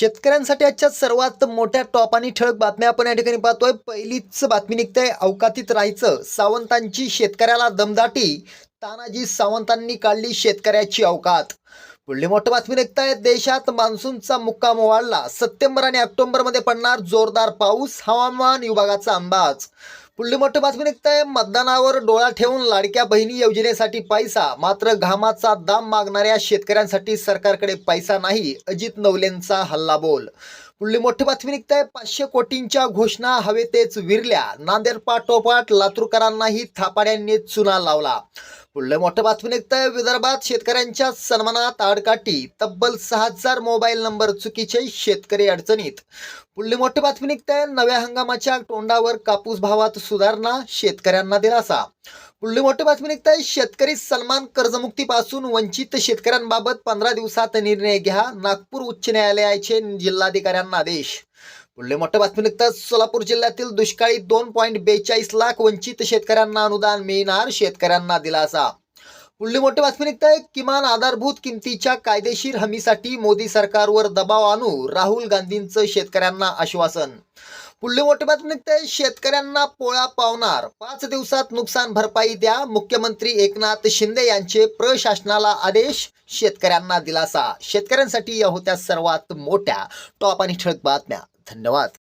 शेतकऱ्यांसाठी आजच्या सर्वात मोठ्या टॉप आणि ठळक बातम्या आपण या ठिकाणी पाहतोय. पहिलीच बातमी निघते. अवकातीत राहायचं. सावंतांची शेतकऱ्याला दमदाटी. तानाजी सावंतांनी काढली शेतकऱ्याची अवकात. पुढली मोठी बातमी निघताय देशात मान्सूनचा मुक्काम वाढला सप्टेंबर आणि ऑक्टोबरमध्ये पडणार जोरदार पाऊस. हवामान विभागाचा अंदाज. पुढली मोठी बातमी निघताय मतदानावर डोळा ठेवून लाडक्या बहिणी योजनेसाठी पैसा. मात्र घामाचा दाम मागणाऱ्या शेतकऱ्यांसाठी सरकारकडे पैसा नाही. अजित नवलेंचा हल्लाबोल पुढली मोठी बातमी निघताय. पाचशे कोटींच्या घोषणा हवेतेच विरल्या. नांदेड पाठोपाठ लातूरकरांनाही थापाड्यांनी चुना लावला. पुढले मोठं बातमी निघतंय. विदर्भात शेतकऱ्यांच्या सन्मानात आडकाठी. तब्बल सहा हजार मोबाईल नंबर चुकीचे शेतकरी अडचणीत. पुढली मोठी बातमी निघतंय. नव्या हंगामाच्या तोंडावर कापूस भावात सुधारणा शेतकऱ्यांना दिलासा. पुढली मोठी बातमी निघताय. शेतकरी सन्मान कर्जमुक्तीपासून वंचित शेतकऱ्यांबाबत पंधरा दिवसात निर्णय घ्या. नागपूर उच्च न्यायालयाचे जिल्हाधिकाऱ्यांना आदेश. पुढले मोठ्या बातमी निघतात सोलापूर जिल्ह्यातील दुष्काळी दोन पॉईंट बेचाळीस लाख वंचित शेतकऱ्यांना अनुदान मिळणार शेतकऱ्यांना दिलासा. पुढली मोठी बातमी निघताय किमान आधारभूत किमतीच्या कायदेशीर हमीसाठी मोदी सरकारवर दबाव आणू राहुल गांधींचं शेतकऱ्यांना आश्वासन. पुढली मोठी बातमी निघताय शेतकऱ्यांना पोळा पावणार. पाच दिवसात नुकसान भरपाई द्या. मुख्यमंत्री एकनाथ शिंदे यांचे प्रशासनाला आदेश. शेतकऱ्यांना दिलासा. शेतकऱ्यांसाठी या होत्या सर्वात मोठ्या टॉप आणि ठळक बातम्या. धन्यवाद.